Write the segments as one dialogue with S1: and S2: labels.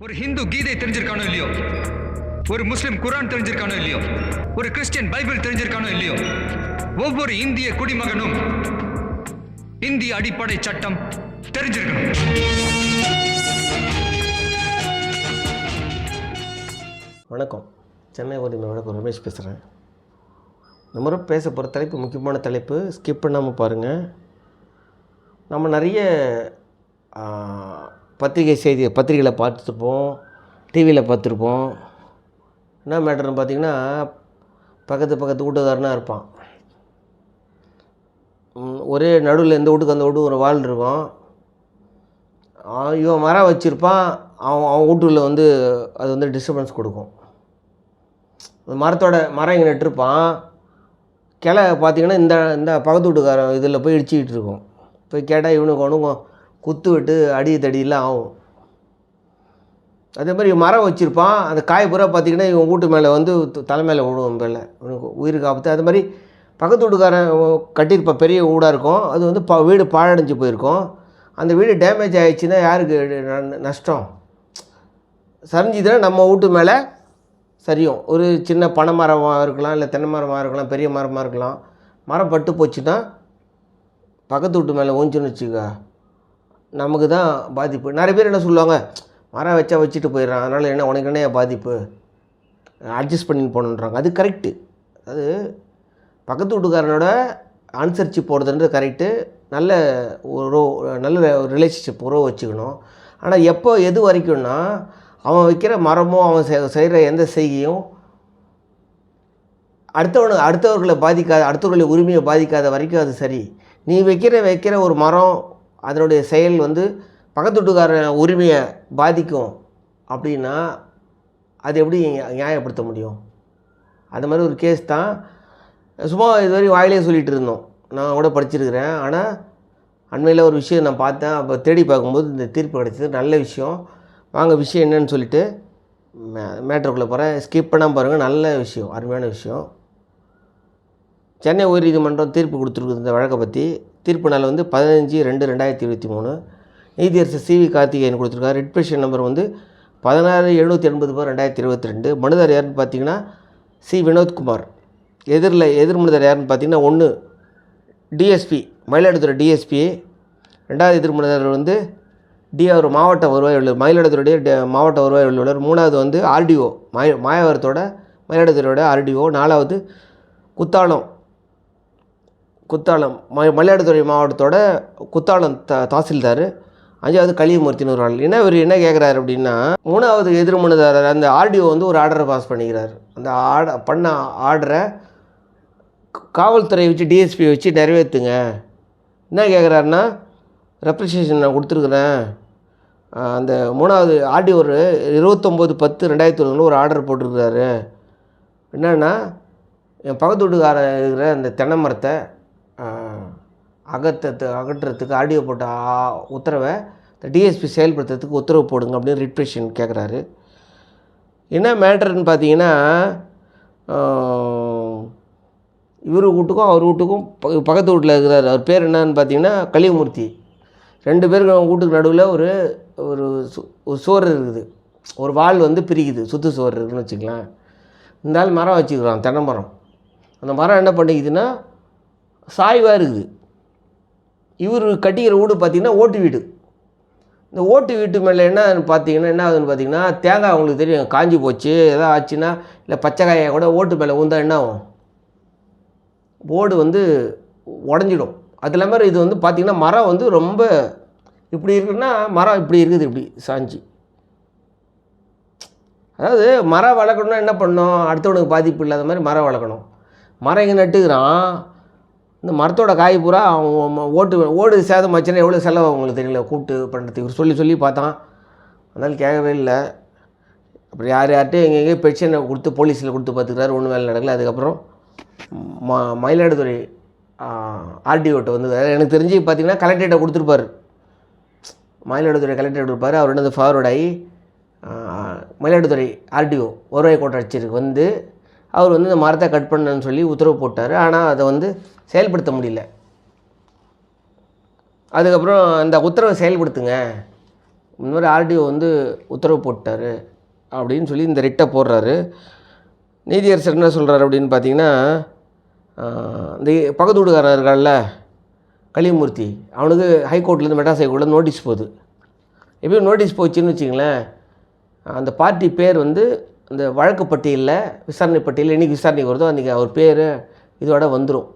S1: ஒரு ஹிந்து கீதை தெரிஞ்சிருக்கானோ இல்லையோ? ஒரு முஸ்லிம் குரான் தெரிஞ்சிருக்கானோ இல்லையோ? ஒரு கிறிஸ்டியன் பைபிள் தெரிஞ்சிருக்கானோ இல்லையோ? ஒவ்வொரு இந்திய குடிமகனும் இந்திய அடிப்படை சட்டம் தெரிஞ்சிருக்கணும்.
S2: வணக்கம். சென்னை உரிமை வணக்கம் ரமேஷ் பேசுகிறேன் இந்த முறை பேச போகிற தலைப்பு முக்கியமான தலைப்பு ஸ்கிப் பண்ணாமல் பாருங்கள் நம்ம நிறைய பத்திரிகை செய்தி பத்திரிகையில் பார்த்துருப்போம் டிவியில் பார்த்துருப்போம். என்ன மேட்டர்னு பார்த்தீங்கன்னா பக்கத்து பக்கத்து வீட்டுக்காரனாக இருப்பான். ஒரே நடுவில் எந்த வீட்டுக்கு அந்த வீட்டுக்கு ஒரு வாழ் இருக்கும். இவன் மரம் வச்சுருப்பான். அவன் அவன் வீட்டுல வந்து அது வந்து டிஸ்டர்பன்ஸ் கொடுக்கும். மரத்தோட மரம் இங்கே நட்டிருப்பான் கிளை பார்த்தீங்கன்னா இந்த இந்த பக்கத்து வீட்டுக்காரன் இதில் போய் இடிச்சிக்கிட்டு இருக்கும். போய் கேட்டால் இவனுக்கு ஒன்றும் குத்து விட்டு அடி தடியெல்லாம் ஆகும். அதே மாதிரி மரம் வச்சுருப்பான். அந்த காய் பூரா பார்த்தீங்கன்னா இவன் வீட்டு மேலே வந்து தலைமையில் தலை மேலே விழுவும் இவனுக்கு உயிருக்கு ஆபத்து அது மாதிரி பக்கத்து வீட்டுக்காரன் கட்டியிருப்ப பெரிய வீடாக இருக்கும். அது வந்து ப வீடு பாழடைஞ்சு போயிருக்கும். அந்த வீடு டேமேஜ் ஆயிடுச்சுன்னா யாருக்கு நஷ்டம்? சரிஞ்சுதுன்னா நம்ம வீட்டு மேலே சரியும். ஒரு சின்ன பனை மரமாக இருக்கலாம் இல்லை தென்னை மரமாக இருக்கலாம் பெரிய மரமாக இருக்கலாம். மரம் பட்டு போச்சுன்னா பக்கத்து வீட்டு மேலே ஊஞ்சுன்னு வச்சுக்கா. நமக்கு தான் பாதிப்பு. நிறைய பேர் என்ன சொல்லுவாங்க மரம் வச்சா வச்சுட்டு போயிடுறான் அதனால் என்ன உனக்கு என்ன பாதிப்பு? அட்ஜஸ்ட் பண்ணி போகணுன்றாங்க. அது கரெக்டு அது பக்கத்து வீட்டுக்காரனோட அனுசரித்து போகிறதுன்றது கரெக்டு நல்ல ஒரு நல்ல ரிலேஷன்ஷிப் உறவு வச்சுக்கணும். ஆனால் எப்போ எது வரைக்கும்னா அவன் வைக்கிற மரமும் அவன் செய்கிற எந்த செய்கையும் அடுத்தவனு அடுத்தவர்களை பாதிக்காத அடுத்தவர்களை உரிமையை பாதிக்காத வரைக்கும் அது சரி. நீ வைக்கிற வைக்கிற ஒரு மரம் அதனுடைய செயல் வந்து பக்கத்து வீட்டுக்காரன் உரிமையை பாதிக்கும் அப்படின்னா அது எப்படி நியாயப்படுத்த முடியும்? அது மாதிரி ஒரு கேஸ் தான். சும்மா இது வாயிலே சொல்லிகிட்டு இருந்தோம். நான் கூட படிச்சிருக்கிறேன். ஆனால் அண்மையில் ஒரு விஷயம் நான் பார்த்தேன். அப்போ தேடி பார்க்கும்போது இந்த தீர்ப்பு கிடைச்சது. நல்ல விஷயம். வாங்க விஷயம் என்னன்னு சொல்லிட்டு மே போகிறேன் ஸ்கிப் பண்ணாமல் பாருங்கள் நல்ல விஷயம். அருமையான விஷயம். சென்னை உயர்நீதிமன்றம் தீர்ப்பு கொடுத்துருக்கு இந்த வழக்கை பற்றி தீர்ப்பு நாள் வந்து பதினஞ்சு ரெண்டு ரெண்டாயிரத்தி இருபத்தி மூணு. நீதியரசர் சி வி கார்த்திகேயன் கொடுத்துருக்காரு. ரெட் பெஷன் நம்பர் வந்து பதினாறு எழுநூற்றி எண்பது பேர் ரெண்டாயிரத்தி இருபத்தி ரெண்டு. மனுதார் யாருன்னு பார்த்தீங்கன்னா சி வினோத்குமார் எதிரில் எதிர் மனுதார் யாருன்னு பார்த்தீங்கன்னா ஒன்று டிஎஸ்பி மயிலாடுதுறை டிஎஸ்பி ரெண்டாவது எதிர் மனுதார் வந்து டிஆர் மாவட்ட வருவாய் அலுவலர் மயிலாடுதுறையுடைய மாவட்ட வருவாய் அலுவலர் மூணாவது வந்து ஆர்டிஓ மாய மாயவரத்தோட மயிலாடுதுறையோட ஆர்டிஓ நாலாவது குத்தாலம் குத்தாலம் ம மயிலாடுதுறை மாவட்டத்தோட குத்தாலம் த தாசில்தார். அஞ்சாவது கலியமூர்த்தின்னு ஒரு ஆள். என்ன இவர் என்ன கேட்குறாரு அப்படின்னா மூணாவது எதிர்மனுதாரர் அந்த ஆர்டிஓ வந்து ஒரு ஆர்டரை பாஸ் பண்ணிக்கிறார். அந்த ஆட பண்ண ஆர்டரை காவல்துறை வச்சு டிஎஸ்பி வச்சு நிறைவேற்றுங்க என்ன கேட்குறாருன்னா ரெப்ரசேஷன் நான் கொடுத்துருக்குறேன். அந்த மூணாவது ஆர்டி ஒரு இருபத்தொம்போது பத்து ரெண்டாயிரத்தி ஒன்றில் ஒரு ஆர்டர் போட்டிருக்கிறாரு. என்னென்னா என் பக்கத்து வீட்டுக்காரன் இருக்கிற அந்த தென்னை மரத்தை அகற்றத்து அகற்றுறதுக்கு ஆடியோ போட்ட உத்தரவை டிஎஸ்பி செயல்படுத்துறதுக்கு உத்தரவு போடுங்க அப்படின்னு ரிட்ரேஷன் கேட்குறாரு என்ன மேட்ருன்னு பார்த்தீங்கன்னா இவர் வீட்டுக்கும் அவர் வீட்டுக்கும் ப- பக்கத்து வீட்டில் இருக்கிறார். அவர் பேர் என்னன்னு பார்த்தீங்கன்னா கலியமூர்த்தி ரெண்டு பேருக்கு வீட்டுக்கு நடுவில் ஒரு ஒரு சு- ஒரு சுவர் இருக்குது. ஒரு வால் வந்து பிரிக்குது சுற்று சோறு இருக்குதுன்னு வச்சுக்கலாம் இந்த ஆள் மரம் வச்சுக்கிறான் தென்னை மரம். அந்த மரம் என்ன பண்ணிக்குதுன்னா சாய்வாக இருக்குது. இவர் கட்டிக்கிற வீடு பார்த்திங்கன்னா ஓட்டு வீடு. இந்த ஓட்டு வீட்டு மேலே என்ன பார்த்தீங்கன்னா என்ன ஆகுதுன்னு பார்த்தீங்கன்னா தேங்காய் அவங்களுக்கு தெரியும் காஞ்சி போச்சு எதாவது ஆச்சுன்னா இல்லை பச்சை காயை கூட ஓட்டு மேலே உந்தா என்ன ஆகும்? ஓடு வந்து உடஞ்சிடும். அது இல்லாமல் இது வந்து பார்த்திங்கன்னா மரம் வந்து ரொம்ப இப்படி இருக்குன்னா மரம் இப்படி இருக்குது இப்படி சாஞ்சி. அதாவது மரம் வளர்க்கணும்னா என்ன பண்ணணும்? அடுத்தவனுக்கு பாதிப்பு இல்லாத மாதிரி மரம் வளர்க்கணும். மரம் இங்கே நட்டுக்கிறான்? இந்த மரத்தோட காய் பூரா அவன் ஓட்டு ஓடு சேதம் ஆச்சுன்னா எவ்வளோ செலவு அவங்களுக்கு தெரியல? கூப்பிட்டு பண்ணுறதுக்கு இவர் சொல்லி சொல்லி பார்த்தான். அதனால் கேட்கவே இல்லை. அப்புறம் யார் யார்கிட்டையும் எங்கெங்கே பெட்ஷனை கொடுத்து போலீஸில் கொடுத்து பார்த்துக்கிறாரு. ஒன்றும் வேலை நடக்கல. அதுக்கப்புறம் ம மயிலாடுதுறை ஆர்டிஓட்ட வந்து எனக்கு தெரிஞ்சு பார்த்தீங்கன்னா கலெக்டர்கிட்ட கொடுத்துருப்பாரு. மயிலாடுதுறை கலெக்டர் இருப்பார் அவர் என்னது ஃபார்வர்ட் ஆகி மயிலாடுதுறை ஆர்டிஓ வருவாய் கோட்டாட்சியருக்கு வந்து அவர் வந்து இந்த மரத்தை கட் பண்ணன்னு சொல்லி உத்தரவு போட்டார். ஆனால் அதை வந்து செயல்படுத்த முடியல. அதுக்கப்புறம் அந்த உத்தரவை செயல்படுத்துங்க. இந்த மாதிரி ஆர்டிஓ வந்து உத்தரவு போட்டார் அப்படின்னு சொல்லி இந்த ரிட்டை போடுறாரு. நீதியரசர் என்ன சொல்கிறார் அப்படின்னு பார்த்தீங்கன்னா இந்த பக்கத்து வீடுக்காரர் இருக்கார்ல கலிமூர்த்தி அவனுக்கு ஹைகோர்ட்லேருந்து மெட்ராஸ் ஹைகோர்ட்டில் நோட்டீஸ் போகுது. எப்படியும் நோட்டீஸ் போச்சுன்னு வச்சிங்களேன் அந்த பார்ட்டி பேர் வந்து இந்த வழக்கு பட்டியலில் விசாரணை பட்டியலில் என்றைக்கு விசாரணைக்கு வருதோ அன்றைக்கி அவர் பேர் இதோட வந்துடும்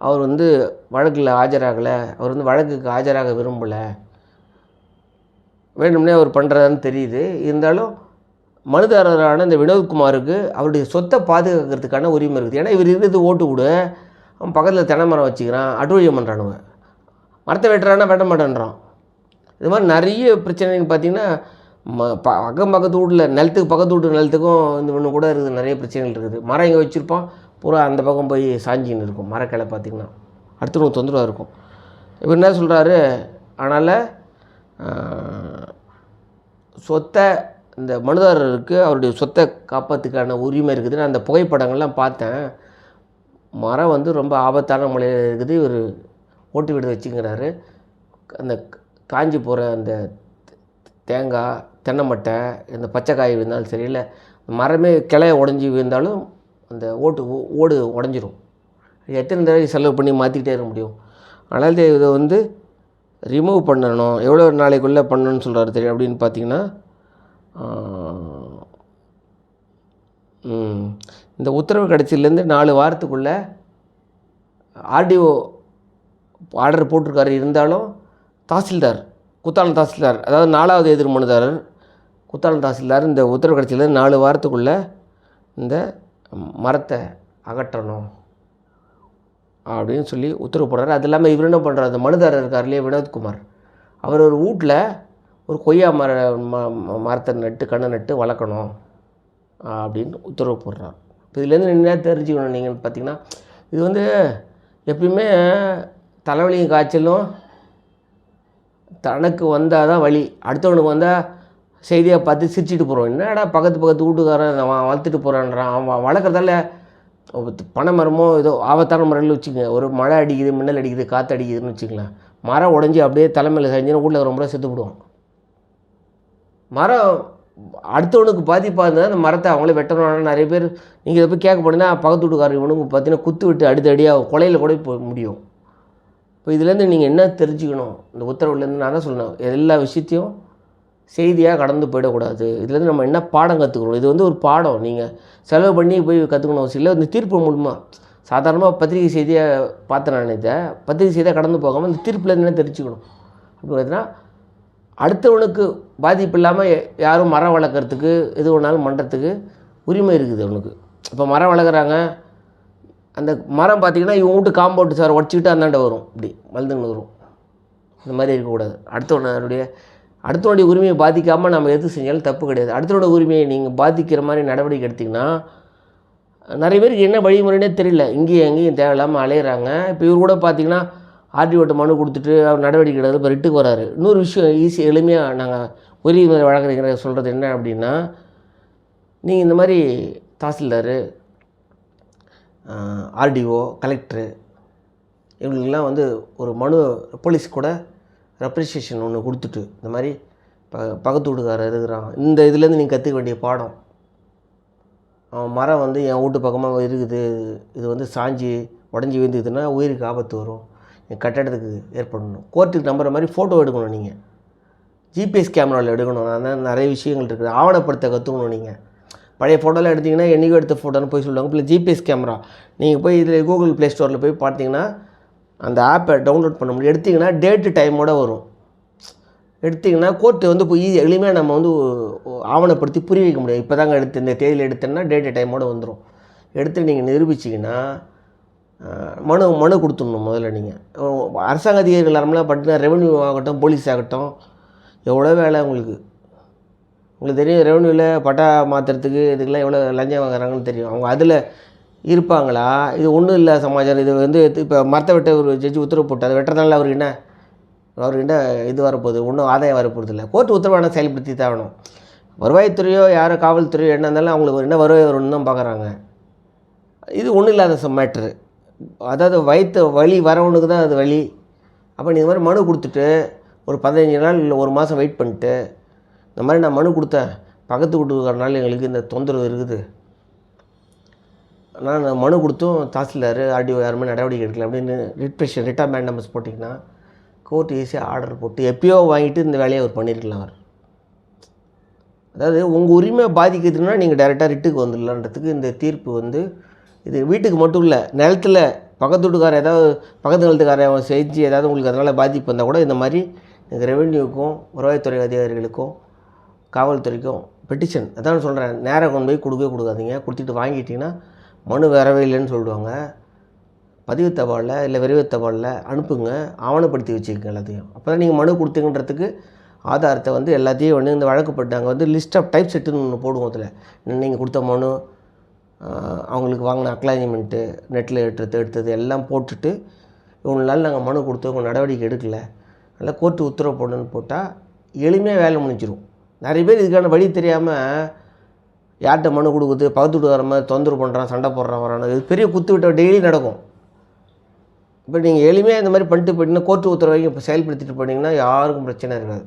S2: அவர் வந்து வழக்கில் ஆஜராகலை அவர் வந்து வழக்குக்கு ஆஜராக விரும்பலை. வேணும்னே அவர் பண்ணுறாருன்னு தெரியுது. இருந்தாலும் மனுதாரரான இந்த வினோத்குமாருக்கு அவருடைய சொத்தை பாதுகாக்கிறதுக்கான உரிமை இருக்குது. ஏன்னா இவர் இருக்கிறது ஓட்டு கூட அவன் பக்கத்தில் தென்னை மரம் வச்சுக்கிறான் அட்டூழியம் பண்ணுறானுங்க மரத்தை வெட்டுறான்னா வெட்ட மாட்டேன்றான். இது மாதிரி நிறைய பிரச்சனைன்னு பார்த்தீங்கன்னா ம ப அக்கம் பக்கத்து வீட்டில் நிலத்துக்கு பக்கத்து வீட்டு நிலத்துக்கும் இந்த ஒன்று கூட இருக்குது நிறைய பிரச்சனைகள் இருக்குது. மரம் இங்கே வச்சுருப்போம். பூரா அந்த பக்கம் போய் சாஞ்சின்னு இருக்கும். மரக்கிளை பார்த்திங்கன்னா. அடுத்தவங்க தொந்தரவாக இருக்கும். இவர் என்ன சொல்கிறாரு அதனால் சொத்தை இந்த மனுதாரருக்கு அவருடைய சொத்தை காப்பாற்றுக்கான உரிமை இருக்குது. நான் அந்த புகைப்படங்கள்லாம் பார்த்தேன். மரம் வந்து ரொம்ப ஆபத்தான முறையில் இருக்குது. இவர் ஓட்டு வீடு வச்சுங்கிறாரு அந்த காஞ்சி போகிற அந்த தேங்காய் தென்னை மட்டை இந்த பச்சைக்காய் விழுந்தாலும் சரி இல்லை மரமே கிளைய உடஞ்சி விழுந்தாலும் அந்த ஓட்டு ஓ- ஓடு உடஞ்சிரும். எத்தனை தடவை செலவு பண்ணி மாற்றிக்கிட்டே இருக்க முடியும். அதனால் இதை வந்து ரிமூவ் பண்ணணும். எவ்வளோ நாளைக்குள்ளே பண்ணணும்னு சொல்கிறாரு தெரியும். அப்படின்னு பார்த்தீங்கன்னா இந்த உத்தரவு கிடச்சிலேருந்து நாலு வாரத்துக்குள்ளே ஆர்டிஓ ஆர்டர் போட்டிருக்காரு. இருந்தாலும் தாசில்தார் குத்தாலம் தாசில்தார் அதாவது நாலாவது எதிர் மனுதாரர் குத்தாலம் தாசில்தார் இந்த உத்தரவு கிடச்சிலேருந்து நாலு வாரத்துக்குள்ளே இந்த மரத்தை அகற்றணும் அப்படின்னு சொல்லி உத்தரவு போடுறாரு. அது இல்லாமல் இவர் என்ன பண்ணுறாரு அந்த மனுதாரர் இருக்கார் இல்லையா வினோத்குமார். அவர் ஒரு வீட்டில் ஒரு கொய்யா மர ம மரத்தை நட்டு கண்ணை நட்டு வளர்க்கணும் அப்படின்னு உத்தரவு போடுறார். இப்போ இதுலேருந்து என்ன தெரிஞ்சுக்கணும் நீங்கள் பார்த்தீங்கன்னா இது வந்து எப்பயுமே தலைவலியும் காய்ச்சலும் தனக்கு வந்தால் தான் வழி. அடுத்தவனுக்கு வந்தால் செய்தியாக பார்த்து சிரிச்சிட்டு போகிறோம் என்னடா பக்கத்து பக்கத்து வீட்டுக்காரன் அவன் வளர்த்துட்டு போகிறான்றான் அவன் வளர்க்குறதால பனை மரமோ ஏதோ ஆபத்தான மரம்னு வச்சுக்கோங்க. ஒரு மழை அடிக்குது மின்னல் அடிக்குது காற்று அடிக்குதுன்னு வச்சுக்கலாம் மரம் உடஞ்சி அப்படியே தலைமையில் செஞ்சுன்னா வீட்டில் ரொம்ப செத்து விடுவோம் மரம் அடுத்தவனுக்கு பாதிப்பாக இருந்தால் அந்த மரத்தை அவங்களே வெட்டணும். நிறைய பேர் நீங்கள் இதை போய் கேட்க போனீங்கன்னா பக்கத்து வீட்டுக்காரர் இவனுக்கு பார்த்தீங்கன்னா குத்து விட்டு அடுத்த அடியாக கொலையில் கூட போய் முடியும். இப்போ இதுலேருந்து நீங்கள் என்ன தெரிஞ்சுக்கணும்? இந்த உத்தரவுலேருந்து நான் தான் சொல்லணும். எல்லா விஷயத்தையும் செய்தியாக கடந்து போயிடக்கூடாது. இதுலேருந்து நம்ம என்ன பாடம் கற்றுக்கணும் இது வந்து ஒரு பாடம். நீங்கள் செலவு பண்ணி போய் கற்றுக்கணும் அவசியம் இல்லை. இந்த தீர்ப்பு மூலமாக சாதாரணமாக பத்திரிகை செய்தியை பார்த்தேன் நான் இதை. பத்திரிகை செய்தியாக கடந்து போகாமல் இந்த தீர்ப்பில் என்ன தெரிஞ்சுக்கணும்? அப்படி பார்த்தீங்கன்னா அடுத்தவனுக்கு பாதிப்பு இல்லாமல் யாரும் மரம் வளர்க்குறதுக்கு எது வேணாலும் பண்ணுறதுக்கு உரிமை இருக்குது அவனுக்கு. இப்போ மரம் வளர்க்குறாங்க. அந்த மரம் பார்த்திங்கன்னா இவங்க வீட்டு காம்பவுண்ட் சார் உடச்சிக்கிட்டு அந்தாண்ட வரும். இப்படி மல்துன்னு வரும். இந்த மாதிரி இருக்கக்கூடாது. அடுத்தவனுடைய அடுத்தவனுடைய உரிமையை பாதிக்காமல் நம்ம எது செஞ்சாலும் தப்பு கிடையாது. அடுத்தவனுடைய உரிமையை நீங்கள் பாதிக்கிற மாதிரி நடவடிக்கை எடுத்திங்கன்னா நிறைய பேருக்கு என்ன வழிமுறைனே தெரியல. இங்கேயும் எங்கேயும் தேவையில்லாமல் அலையிறாங்க. இப்போ இவர் கூட பார்த்தீங்கன்னா ஆர்டிஓட்ட மனு கொடுத்துட்டு அவர் நடவடிக்கை எடுத்து இப்போ ரிட்டுக்கு வராரு. இன்னொரு விஷயம் ஈஸி எளிமையாக நாங்கள் உரிமை வழக்கறிஞர் சொல்கிறது என்ன அப்படின்னா நீங்கள் இந்த மாதிரி தாசில்தார் ஆர்டிஓ கலெக்டரு இவங்களுக்கெல்லாம் வந்து ஒரு மனு போலீஸ் கூட ரெப்ரிசியேஷன் ஒன்று கொடுத்துட்டு இந்த மாதிரி ப பக்கத்து வீட்டுக்காரர் இருக்கிறான். இந்த இதுலேருந்து நீங்கள் கற்றுக்க வேண்டிய பாடம். அவன் மரம் வந்து என் வீட்டு பக்கமாக இருக்குது. இது வந்து சாஞ்சி உடஞ்சி விழுந்துதுன்னா உயிருக்கு ஆபத்து வரும். என் கட்டடத்துக்கு ஏற்படணும். கோர்ட்டுக்கு நம்புற மாதிரி ஃபோட்டோ எடுக்கணும் நீங்கள் ஜிபிஎஸ் கேமராவில் எடுக்கணும். அதான் நிறைய விஷயங்கள் இருக்குது. ஆவணப்படுத்த கற்றுக்கணும் நீங்கள் பழைய ஃபோட்டோலாம் எடுத்தீங்கன்னா என்றைக்கோ எடுத்த ஃபோட்டோன்னு போய் சொல்லுவாங்க. இப்போ ஜிபிஎஸ் கேமரா நீங்கள் போய் இதில் கூகுள் ப்ளே ஸ்டோரில் போய் பார்த்தீங்கன்னா அந்த ஆப்பை டவுன்லோட் பண்ண முடியும். எடுத்திங்கன்னா டேட்டு டைமோட வரும். எடுத்திங்கன்னா கோர்ட்டு வந்து போய் ஈஸி எளிமையாக நம்ம வந்து ஆவணப்படுத்தி புரிய வைக்க முடியும். இப்போ தாங்க எடுத்து இந்த தேதியில் எடுத்தேன்னா டேட்டு டைமோட வந்துடும் எடுத்து நீங்கள் நிரூபிச்சிங்கன்னா மனு மனு கொடுத்துடணும் முதல்ல நீங்கள் அரசாங்க அதிகாரிகள் நார்மலாக பார்த்தீங்கன்னா ரெவன்யூ ஆகட்டும் போலீஸ் ஆகட்டும் எவ்வளோ வேலை உங்களுக்கு? உங்களுக்கு தெரியும் ரெவன்யூவில் பட்டா மாற்றுறதுக்கு இதுக்கெல்லாம் எவ்வளோ லஞ்சம் வாங்குறாங்கன்னு தெரியும். அவங்க அதில் இருப்பாங்களா? இது ஒன்றும் இல்லை சமாச்சாரம். இது வந்து இப்போ மரத்தை வெட்ட ஒரு ஜட்ஜி உத்தரவு போட்டு அதை வெட்டுறதுனால அவருக்கு என்ன? அவருக்கு என்ன இது வரப்போகுது? ஒன்றும் ஆதாயம் வரப்போகிறது இல்லை. கோர்ட் உத்தரவான செயல்படுத்தி தான் ஆகணும். வருவாய்த்துறையோ யாரோ காவல்துறையோ என்ன இருந்தாலும் அவங்களுக்கு என்ன வருவாய் வரும்னு தான் பார்க்குறாங்க இது ஒன்றும் இல்லாத மேட்ரு அதாவது வயிற்று வலி வரவனுக்கு தான் அது வழி அப்போ நீ இந்த மாதிரி மனு கொடுத்துட்டு ஒரு பதினஞ்சு நாள் இல்லை ஒரு மாதம் வெயிட் பண்ணிட்டு இந்த மாதிரி நான் மனு கொடுத்தேன். பக்கத்து வீட்டுக்காரனால எங்களுக்கு இந்த தொந்தரவு இருக்குது. நான் மனு கொடுத்தும் தாசில்தார் ஆர்டிஓ யாருமே நடவடிக்கை எடுக்கல அப்படின்னு ரிட் பெஷன் ரிட்டா நம்பர்ஸ் போட்டிங்கன்னா கோர்ட் ஈஸியாக ஆர்டர் போட்டு எப்பயோ வாங்கிட்டு இந்த வேலையை அவர் பண்ணியிருக்கலாம் அவர். அதாவது உங்கள் உரிமை பாதிக்கிறதுனா நீங்கள் டைரெக்டாக ரிட்டுக்கு வந்துடலான்றதுக்கு இந்த தீர்ப்பு வந்து இது வீட்டுக்கு மட்டும் இல்லை நிலத்தில் பக்கத்து வீட்டுக்காரன் ஏதாவது பக்கத்து நிலத்துக்காரன் அவன் செஞ்சு ஏதாவது உங்களுக்கு அதனால் பாதிப்பு வந்தால் கூட இந்த மாதிரி நீங்கள் ரெவென்யூக்கும் வருவாய்த்துறை அதிகாரிகளுக்கும் காவல்துறைக்கும் பெட்டிஷன் அதான் சொல்கிறேன் நேராக கொண்டு போய் கொடுக்கவே கொடுக்காதீங்க. கொடுத்துட்டு வாங்கிட்டீங்கன்னா மனு வரவே இல்லைன்னு சொல்லிடுவாங்க பதிவு தபாலில் இல்லை விரைவு தபாலில் அனுப்புங்க. ஆவணப்படுத்தி வச்சுக்கோங்க எல்லாத்தையும். அப்போ தான் நீங்கள் மனு கொடுத்தீங்கன்றதுக்கு ஆதாரத்தை வந்து எல்லாத்தையும் வந்து இந்த வழக்குப்பட்டு அங்கே வந்து லிஸ்ட் ஆஃப் டைப் செட்டுன்னு ஒன்று போடுவோம் அதில். நீங்கள் கொடுத்த மனு அவங்களுக்கு வாங்கின அக்லாஞ்சிமெண்ட்டு நெட்டில் எடுத்தது எடுத்தது எல்லாம் போட்டுட்டு இவ்வளோ நாள் நாங்கள் மனு கொடுத்து உங்கள் நடவடிக்கை எடுக்கலை. அதனால் கோர்ட்டு உத்தரவு போடணும்னு போட்டால் எளிமையாக வேலை முடிஞ்சிடும் நிறைய பேர் இதுக்கான வழி தெரியாமல் யார்கிட்ட மனு கொடுக்குது பகுத்துட்டு வர மாதிரி தொந்தரவு பண்ணுறான் சண்டை போடுறான் வரான். இது பெரிய குத்து விட்ட டெய்லி நடக்கும். இப்போ நீங்கள் எளிமையாக இந்த மாதிரி பண்ணிட்டு போயிட்டீங்கன்னா கோர்ட்டு உத்தரவு வரைக்கும் இப்போ செயல்படுத்திட்டு போனீங்கன்னா யாருக்கும் பிரச்சனை இருக்காது.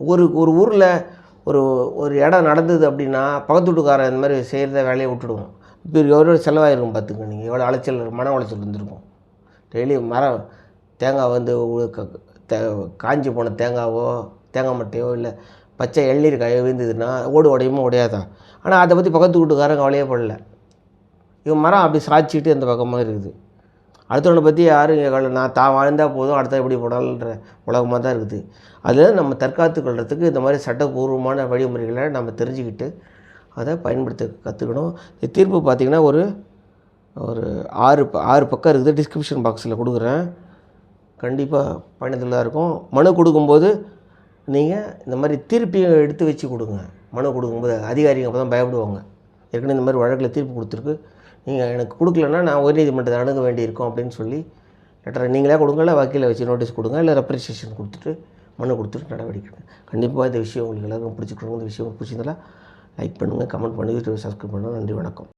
S2: ஒரு ஒரு ஊரில் ஒரு ஒரு இடம் நடந்தது அப்படின்னா பக்கத்து வீட்டுக்காரன் இந்த மாதிரி செய்கிறத வேலையை விட்டுடுவோம். இப்போ எவ்வளோ செலவாயிருக்கும் பார்த்துங்க நீங்கள் எவ்வளோ அலைச்சல் மன உளைச்சல் இருந்திருக்கும். டெய்லி மரம் தேங்காய் வந்து தே- காஞ்சி போன தேங்காவோ தேங்காய் மட்டையோ இல்லை பச்சை இளநீர் கை விழுந்ததுன்னா ஓடு உடையுமோ உடையாதான் ஆனால் அதை பற்றி பக்கத்து வீட்டுக்காரன் கவலையே படல. இவன் மரம் அப்படி சாய்ச்சிட்டு அந்த பக்கமாக இருக்குது. அடுத்தவனை பற்றி யாரும் கவலை நான் தான் வாழ்ந்தால் போதும் அடுத்த எப்படி போனாலுன்ற உலகமாக தான் இருக்குது. அதில் நம்ம தற்காத்து கொள்றதுக்கு இந்த மாதிரி சட்டபூர்வமான வழிமுறைகளை நம்ம தெரிஞ்சுக்கிட்டு அதை பயன்படுத்த கற்றுக்கணும் இந்த தீர்ப்பு பார்த்திங்கன்னா ஒரு ஒரு ஆறு ப- ஆறு பக்கம் இருக்குது. டிஸ்கிரிப்ஷன் பாக்ஸில் கொடுக்குறேன். கண்டிப்பாக பயனுள்ளதாக இருக்கும். மனு கொடுக்கும்போது நீங்கள் இந்த மாதிரி தீர்ப்பையும் எடுத்து வச்சு கொடுங்க. மனு கொடுக்கும்போது அதிகாரிங்க அப்போ தான் பயப்படுவாங்க. ஏற்கனவே இந்த மாதிரி வழக்கில் தீர்ப்பு கொடுத்துருக்கு. நீங்கள் எனக்கு கொடுக்கலன்னா நான் உயர்நீதிமன்றத்தை அணுக வேண்டியிருக்கும் அப்படின்னு சொல்லி லெட்டரை நீங்களே கொடுங்க இல்லை வக்கீலை வச்சு நோட்டீஸ் கொடுங்க இல்லை ரெப்ரசேஷன் கொடுத்துட்டு மனு கொடுத்துட்டு நடவடிக்கை எடுங்க. கண்டிப்பாக இந்த விஷயம் உங்களுக்கு எல்லாருக்கும் பிடிச்சிருக்கணும் இந்த விஷயம் பிடிச்சிருந்தாலும் லைக் பண்ணுங்கள் கமெண்ட் பண்ணுங்கள் சப்ஸ்கிரைப் பண்ணுங்கள் நன்றி வணக்கம்.